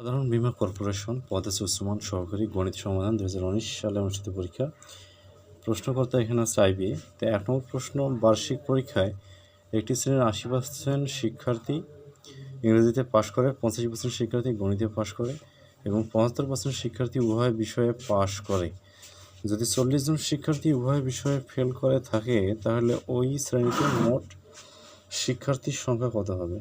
সাধারণ বীমা কর্পোরেশন পদে সুসমান সহকারী গণিত সমাধান দু হাজার উনিশ সালে অনুষ্ঠিত পরীক্ষা। প্রশ্নকর্তা এখানে আছে আইবি তো এক নম্বর প্রশ্ন, বার্ষিক পরীক্ষায় একটি শ্রেণির আশি পার্সেন্ট শিক্ষার্থী ইংরেজিতে পাশ করে, পঁচাশি পার্সেন্ট শিক্ষার্থী গণিতে পাশ করে এবং পঁচাত্তর পার্সেন্ট শিক্ষার্থী উভয় বিষয়ে পাশ করে। যদি চল্লিশ জন শিক্ষার্থী উভয় বিষয়ে ফেল করে থাকে, তাহলে ওই শ্রেণীতে মোট শিক্ষার্থীর সংখ্যা কত হবে?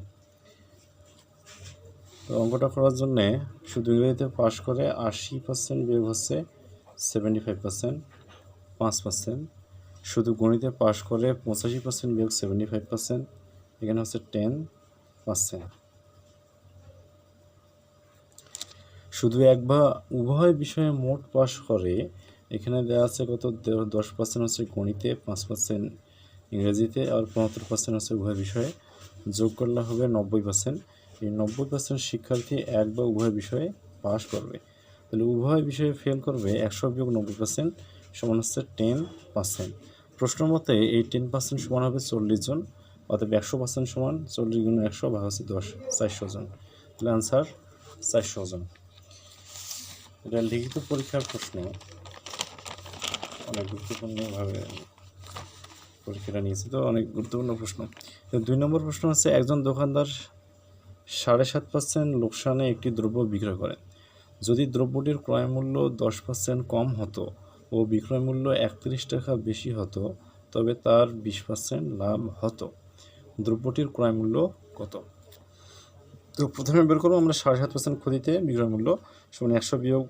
তো অঙ্কটা করার জন্যে শুধু ইংরেজিতে পাশ করে আশি পার্সেন্ট বিয়োগ হচ্ছে সেভেন্টি ফাইভ পার্সেন্ট পাঁচ পার্সেন্ট শুধু গণিতে পাশ করে পঁচাশি পার্সেন্ট বিয়োগ সেভেন্টি ফাইভ পার্সেন্ট এখানে হচ্ছে টেন পার্সেন্ট শুধু এক বা উভয় বিষয়ে মোট পাশ করে, এখানে দেওয়া আছে কত? দশ পার্সেন্ট হচ্ছে গণিতে, পাঁচ পার্সেন্ট ইংরেজিতে, আর পঁচাত্তর পার্সেন্ট হচ্ছে উভয় বিষয়ে। যোগ করলে হবে নব্বই পার্সেন্ট নব্বই পার্সেন্ট শিক্ষার্থী এক বা উভয় বিষয়ে পাশ করবে। তাহলে উভয় বিষয়ে ফেল করবে একশো বিয়োগ নব্বই পার্সেন্ট সমান হচ্ছে টেন পার্সেন্ট প্রশ্ন মতে এই টেন পার্সেন্ট সমান হবে চল্লিশ জন অর্থাৎ একশো পার্সেন্ট সমান চল্লিশ গুণ একশো ভাগ হচ্ছে দশ, চারশো জন। তাহলে আনসার চারশো জন। এটা লিখিত পরীক্ষার প্রশ্ন। অনেক গুরুত্বপূর্ণভাবে পরীক্ষাটা নিয়েছে, তো অনেক গুরুত্বপূর্ণ প্রশ্ন। দুই নম্বর প্রশ্ন হচ্ছে, একজন দোকানদার সাড়ে সাত পার্সেন্ট লোকসানে একটি দ্রব্য বিক্রয় করেন। যদি দ্রব্যটির ক্রয় মূল্য দশ পার্সেন্ট কম হতো ও বিক্রয় মূল্য একত্রিশ টাকা বেশি হতো, তবে তার বিশ পার্সেন্ট লাভ হতো। দ্রব্যটির ক্রয় মূল্য কত? তো প্রথমে বের করব আমরা সাড়ে সাত পার্সেন্ট ক্ষতিতে বিক্রয় মূল্য। সমান একশো বিয়োগ,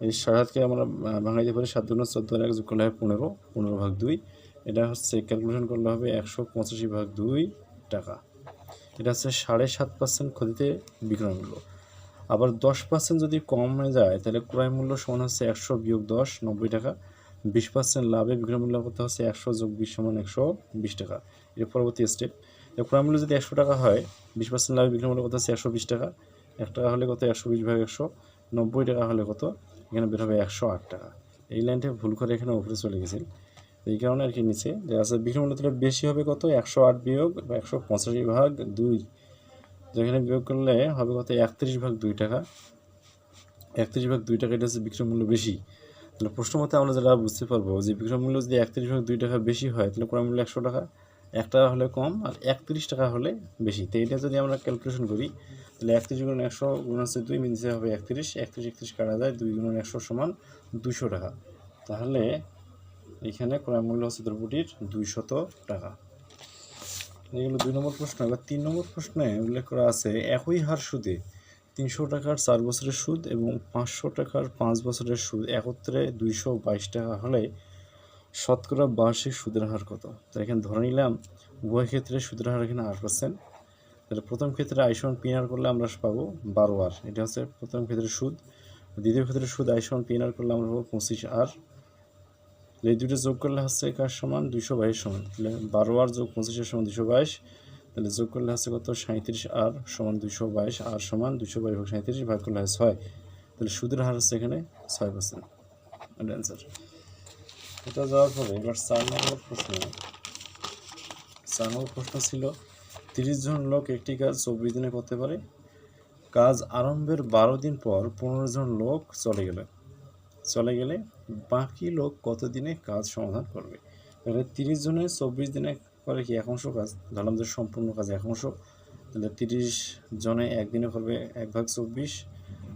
এই সাড়ে সাতকে আমরা ভাঙাইতে পারি সাত দুগুণ চোদ্দ এক যোগ করলে পনেরো পনেরো ভাগ দুই। এটা হচ্ছে ক্যালকুলেশন করলে হবে একশো পঁচাশি ভাগ দুই টাকা। এটা হচ্ছে সাড়ে সাত পার্সেন্ট ক্ষতিতে বিক্রয় মূল্য। আবার দশ পার্সেন্ট যদি কমে যায়, তাহলে ক্রয় মূল্য সমান হচ্ছে একশো বিয়োগ দশ, নব্বই টাকা। বিশ পার্সেন্ট লাভে বিক্রয় মূল্য করতে হচ্ছে একশো যোগ বিশ সমান একশো বিশ টাকা। এর পরবর্তী স্টেপ ক্রয় মূল্য যদি একশো টাকা হয়, বিশ পার্সেন্ট লাভে বিক্রয় মূল্য করতে হচ্ছে একশো বিশ টাকা। এক টাকা হলে কত? একশো বিশ ভাগ একশো। নব্বই টাকা হলে কত? এখানে বের হবে একশো আট টাকা। এই লাইনটা ভুল করে এখানে উপরে চলে গেছিল এই কারণে আর কি নিচে। যে আছে বিক্রয় মূল্য বেশি হবে কত? একশো আট বিয়োগ একশো পঁচাশি ভাগ দুই। যেখানে বিয়োগ করলে হবে কত? একত্রিশ ভাগ দুই টাকা। একত্রিশ ভাগ দুই টাকা, এটা হচ্ছে বিক্রয় মূল্য বেশি। তাহলে প্রশ্ন মতে আমরা যেটা বুঝতে পারব যে বিক্রয় মূল্য যদি একত্রিশ ভাগ দুই টাকা বেশি হয়, তাহলে ক্রয় মূল্য একশো টাকা। এক টাকা হলে কম আর একত্রিশ টাকা হলে বেশি। তো এটা যদি আমরা ক্যালকুলেশন করি, তাহলে একত্রিশ গুণ একশো গুণ হচ্ছে দুই মিনিটে হবে একত্রিশ। একত্রিশ একত্রিশ কাটা যায় দুই গুণ একশো সমান দুশো টাকা। তাহলে এখানে ক্রয় মূল্য হচ্ছে দ্রব্যটির দুইশত টাকা। এগুলো দুই নম্বর প্রশ্ন। এবার তিন নম্বর প্রশ্নে উল্লেখ করা আছে, একই হার সুদে তিনশো টাকার চার বছরের সুদ এবং পাঁচশো টাকার পাঁচ বছরের সুদ একত্রে দুইশো বাইশ টাকা হলে শতকরা বার্ষিক সুদের হার কত? তো এখানে ধরে নিলাম, উভয় ক্ষেত্রে সুদের হার এখানে আট পার্সেন্ট তাহলে প্রথম ক্ষেত্রে আইসন পিনার করলে আমরা পাবো বারো আর এটা হচ্ছে প্রথম ক্ষেত্রে সুদ। দ্বিতীয় ক্ষেত্রে সুদ আইসন পিনার করলে আমরা পাবো পঁচিশ আর তাহলে এই দুটো যোগ করলে হচ্ছে কার সমান? দুইশো বাইশ সমান। তাহলে বারো আর যোগ পঁচিশের সমান দুশো বাইশ। তাহলে যোগ করলে হচ্ছে কত? সাঁত্রিশ আর সমান দুশো বাইশ। আর সমান দুশো বাইশ ভাগ সাঁত্রিশ ভাগ করলে হয় ছয়। তাহলে সুদের হার হচ্ছে এখানে ছয় পার্সেন্ট অ্যান্সার এটা যাওয়ার পরে এবার চার নম্বর প্রশ্ন। চার নম্বর প্রশ্ন ছিল, তিরিশ জন লোক একটি কাজ চব্বিশ দিনে করতে পারে? কাজ আরম্ভের বারো দিন পর পনেরো জন লোক চলে গেলে। চলে গেলে বাকি লোক কতদিনে কাজ সমাধান করবে? তাহলে তিরিশ জনে চব্বিশ দিনে করে কি এক অংশ কাজ? ধরলাম যে সম্পূর্ণ কাজ এক অংশ। তাহলে তিরিশ জনে একদিনে করবে এক ভাগ চব্বিশ,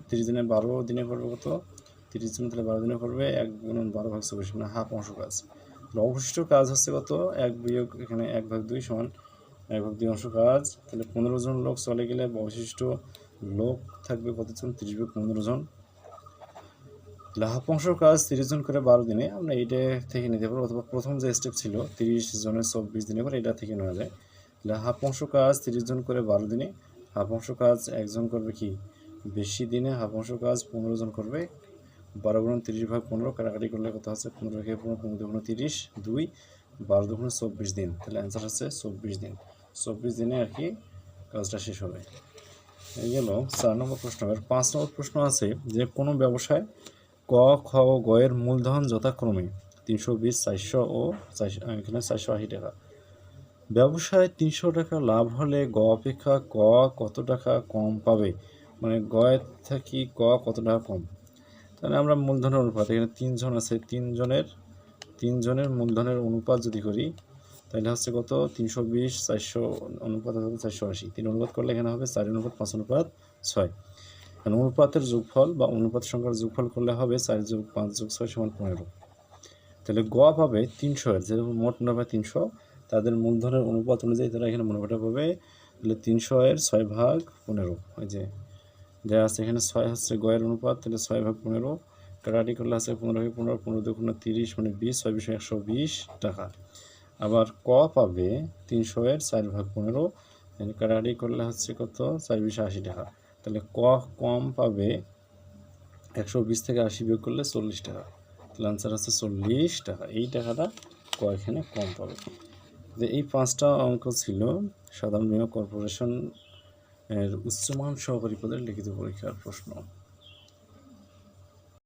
তিরিশ দিনে বারো দিনে করবে কত? তিরিশ দিনে তাহলে বারো দিনে করবে এক গুণন বারো ভাগ চব্বিশ মানে হাফ অংশ কাজ। তাহলে অবশিষ্ট কাজ হচ্ছে কত? এক বিয়োগ এখানে এক ভাগ দুই সমান এক ভাগ দুই অংশ কাজ। তাহলে পনেরো জন লোক চলে গেলে অবশিষ্ট লোক থাকবে কতজন? তিরিশ ভাগ পনেরো জন। অংশ কাজ তিরিশ জন করে বারো দিনে, আমরা এইটা থেকে নিতে পারব, অথবা প্রথম যে স্টেপ ছিল, তিরিশ জনের চব্বিশ দিনে করে এটা থেকে নেওয়া যায়। তাহলে হাফ কাজ তিরিশ জন করে বারো দিনে হাফংশ কাজ একজন করবে কি? বেশি দিনে হাফংশ কাজ পনেরো জন করবে। বারো গুণ তিরিশ ভাগ পনেরো, কাটাকাটি করলে কথা হচ্ছে পনেরো থেকে পনেরো পনেরো দুগুণ তিরিশ, দুই, বারো দুগুণ চব্বিশ দিন। তাহলে অ্যান্সার হচ্ছে চব্বিশ দিন। চব্বিশ দিনে আর কি কাজটা শেষ হবে। এই গেল চার নম্বর প্রশ্ন। এবার পাঁচ নম্বর প্রশ্ন আছে যে, কোনো ব্যবসায় ক, খ গ এর মূলধন যথাক্রমে তিনশো বিশ, চারশো ও এখানে চারশো আশি টাকা। ব্যবসায় তিনশো টাকা লাভ হলে গ অপেক্ষা ক কত টাকা কম পাবে? মানে গয়ের থেকে ক কত টাকা কম? তাহলে আমরা মূলধনের অনুপাত, এখানে তিনজন আছে তিনজনের তিনজনের মূলধনের অনুপাত যদি করি, তাহলে হচ্ছে কত? তিনশো বিশ, চারশো অনুপাত চারশো আশি। তিন অনুপাত করলে এখানে হবে চার অনুপাত পাঁচ অনুপাত ছয়। অনুপাতের যোগফল বা অনুপাত সংখ্যার যোগফল করলে হবে চার যোগ পাঁচ যোগ ছয় সমান পনেরো। তাহলে গ পাবে তিনশো যেরকম মোট মুনাফা তিনশো, তাদের মূলধনের অনুপাত অনুযায়ী তারা এখানে মুনাফাটা পাবে। তাহলে তিনশো এর ছয় ভাগ পনেরো ওই যে দেওয়া আছে এখানে ছয় হচ্ছে গয়ের অনুপাত, তাহলে ছয় ভাগ পনেরো কাটাটি করলে আছে পনেরো ভাগ পনেরো পনেরো দুগুণ তিরিশ মানে বিশ, ছয় বিশ একশো বিশ টাকা। আবার ক পাবে তিনশো এর চার ভাগ পনেরো কাটাটি করলে হচ্ছে কত? চার বিশ আশি টাকা। তাহলে ক কম পাবে একশো বিশ থেকে আশি বিয়োগ করলে চল্লিশ টাকা। তাহলে আনসার হচ্ছে চল্লিশ টাকা। এই টাকাটা ক এখানে কম পাবে। যে এই পাঁচটা অঙ্ক ছিল, সাধারণ বীমা কর্পোরেশন এর উচ্চমান সহকারী পদের লিখিত পরীক্ষার প্রশ্ন।